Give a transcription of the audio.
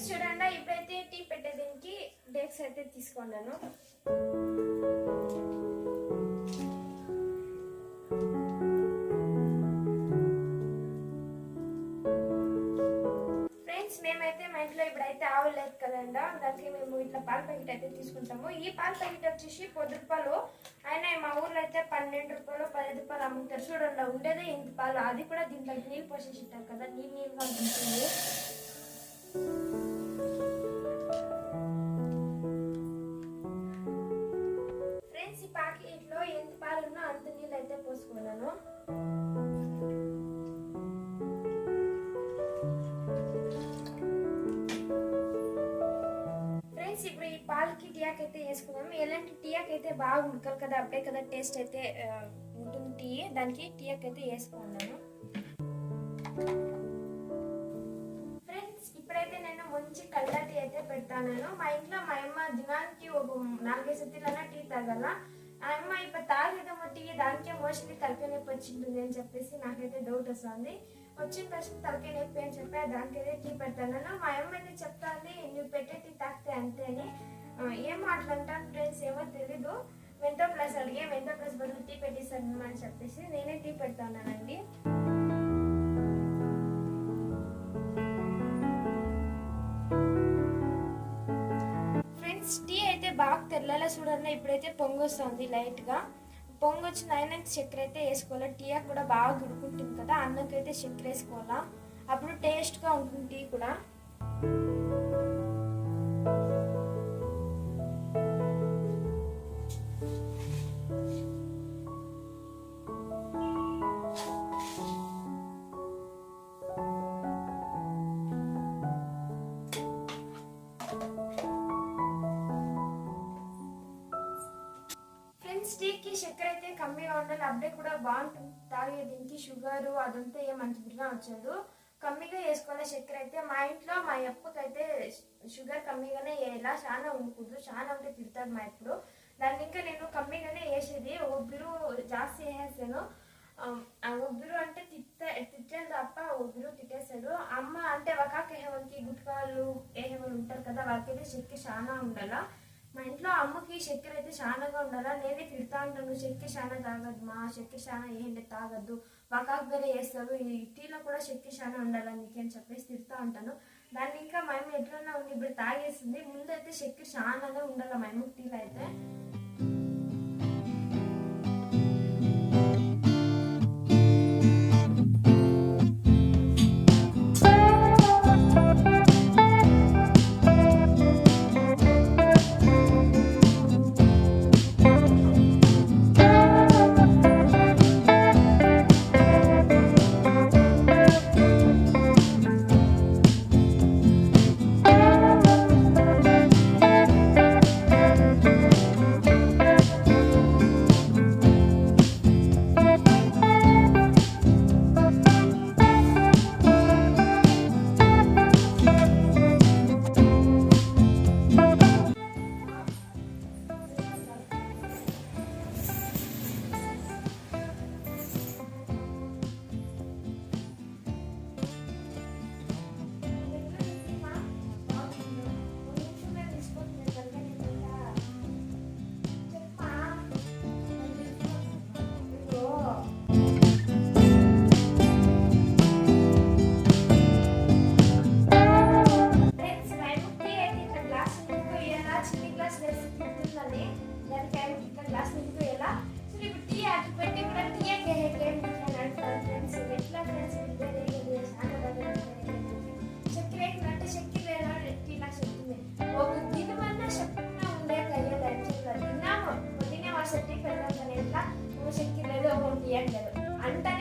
Friends చూడండి ఇప్పుడైతే tea పెట్టేదానికి డేక్స్ అయితే తీసుకున్నాను. ఫ్రెండ్స్ మేమైతే మా ఇంట్లో ఇప్పుడైతే ఆవులు లేదు కదండా దానికి మేము ఇట్లా పాల ప్యాకెట్ అయితే తీసుకుంటాము. ఈ పాల ప్యాకెట్ వచ్చేసి పది రూపాయలు. అయినా మా ఊర్లో అయితే పన్నెండు రూపాయలు పదిహేను రూపాయలు అమ్ముతారు. చూడండి ఉండేదే ఇంత పాలు. అది కూడా దీంట్లో నీళ్ళు పోసేసి కదా నీళ్ళు నీళ్ళుగా ఉంటుంది ఫ్రెండ్స్ ఈ ప్యాకెట్లో ఎంత పాలు ఉన్నా అంత నీళ్ళు అయితే పోసుకున్నాను. ఫ్రెండ్స్ ఇప్పుడు ఈ పాలకి టీయాక్ అయితే వేసుకున్నాము ఎలాంటి టీయాక్ అయితే బాగా ఉడకాలి కదా అప్పుడే కదా టేస్ట్ అయితే ఉంటుంది టీ. దానికి టీయాక్ అయితే వేసుకున్నాను మంచి కళ్ళ టీ అయితే పెడతాను మా ఇంట్లో మా అమ్మ దినానికి ఒక నాలుగైదు సతిలైనా టీ తాగల. ఆ అమ్మ ఇప్పుడు తాగేదేమో టీ దానికే మోస్ట్లీ తలకాయ నొప్పి వచ్చింటుంది అని చెప్పేసి నాకైతే డౌట్ వస్తుంది. వచ్చిన ఫస్ట్ తలకాయ నొప్పి అని చెప్పి దానికైతే టీ పెడతాను మా అమ్మ అయితే చెప్తాంది నువ్వు పెట్టే టీ తాగితే అంతే అని. ఆ, ఏం మాట్లాంటాను ఫ్రెండ్స్? ఏమో తెలీదు. మెంతో ప్లస్ అడిగే మెంతో ప్లస్ బదులు టీ పెట్టేసాను అని చెప్పేసి నేనే టీ పెడతానండి టీ అయితే బాగా తెల్లలా చూడండి. ఇప్పుడైతే పొంగు వస్తుంది లైట్గా. పొంగు వచ్చిన అయినాక చక్కెర అయితే వేసుకోవాలి? టీ కూడా బాగా గుడుకుంటుంది కదా అన్నకైతే చక్కెర వేసుకోవాలా? అప్పుడు టేస్ట్గా ఉంటుంది టీ కూడా. చక్కెర అయితే కమ్మిగా ఉండాలి అప్పుడే కూడా బాగుంటుంది తాగే దీనికి షుగర్ అదంతా ఏం మంచిదిగా వచ్చదు కమ్మిగా వేసుకోవాలి చక్కెర అయితే మా ఇంట్లో మా అప్పకైతే షుగర్ కమ్మిగానే వేయాలా? చాలా ఉండకూడదు చాలా ఉంటే తిడతాడు మా ఇప్పుడు దాన్ని ఇంకా నేను కమ్మిగానే వేసేది. ఒబ్బిరు జాస్తి వేసేసాను. ఆ ఒబ్బిరు అంటే తిట్ట తిట్టాను తప్ప ఒబ్బిరు తిట్టేస్తాడు అమ్మ అంటే ఒక ఏహేవాళ్ళకి గుట్కాలు ఏహేవాళ్ళు ఉంటారు కదా వాళ్ళకైతే చక్కెర చాలా ఉండాలా? మా ఇంట్లో అమ్మకి చక్కెర అయితే చాలాగా ఉండాలా. నేనే తిడతా ఉంటాను. చక్కెర చాలా తాగద్దు మా చక్కెర చాలా ఏంటి తాగద్దు. వకాకు వేరే వేస్తారు ఈ టీలో కూడా చక్కెర చాలా ఉండాలి నీకేం చెప్పేసి తిడతా ఉంటాను. దాన్ని ఇంకా మేము ఎట్లన్నా ఉంది ఇప్పుడు తాగేస్తుంది. ముందైతే చక్కెర చాలానే ఉండాలి మా అమ్మ టీలో అయితే. இயந்தது அண்டன